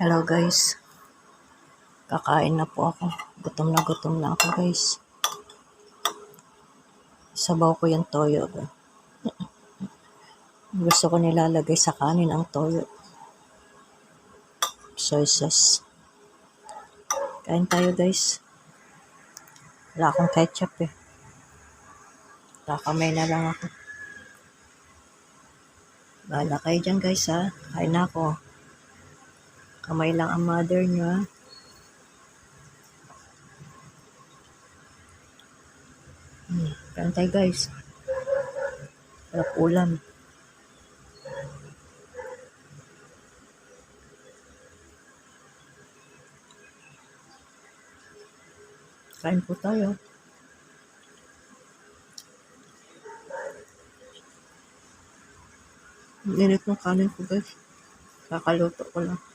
Hello guys. Kakain na po ako. Gutom na gutom na ako guys. Sabaw ko yung toyo. Gusto ko nilalagay sa kanin ang toyo. Soy sauce. Kain tayo guys. Wala akong ketchup eh. Kakamay na lang ako. Bahala kayo dyan guys ha. Kain na ako. Kamay lang ang mother ha. Hmm. Kain tayo guys. Sarap ulam. Kain po tayo. Ang Init ng kanin ko guys. Kakaluto ko lang.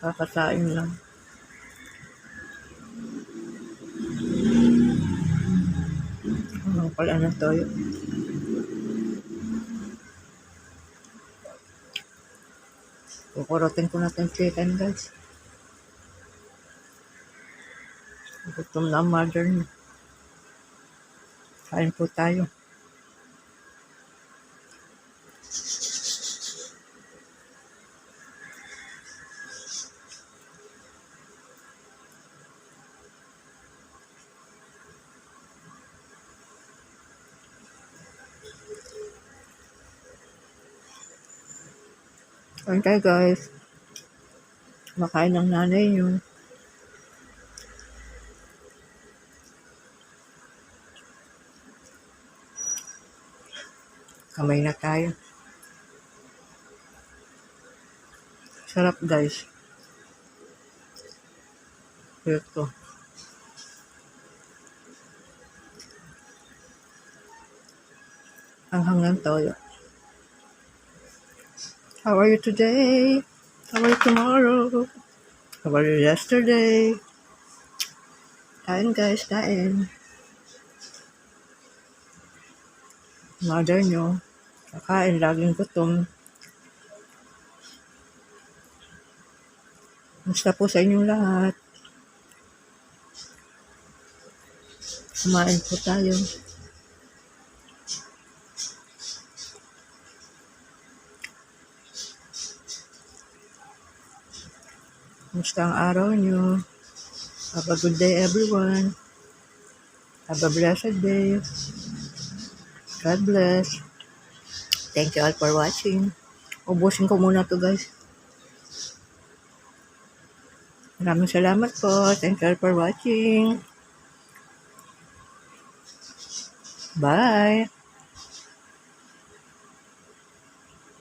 Kakasain lang. Ano pala na toyo. Kukurutin ko natin chicken guys. Gutom na mother niya. Kain po tayo. Kain tayo guys. Makain ng nanay niyo. Kamay na tayo. Sarap guys. Ito. Ang hanggang toyo. How are you today? How are you tomorrow? How are you yesterday? Kain guys, kain. Mother nyo, kakain, laging gutom. Musta po sa inyong lahat? Kumain po tayo. Musta ang araw nyo? Have a good day everyone. Have a blessed day. God bless. Thank you all for watching. Ubusin ko muna to guys. Maraming salamat po. Thank you all for watching. Bye.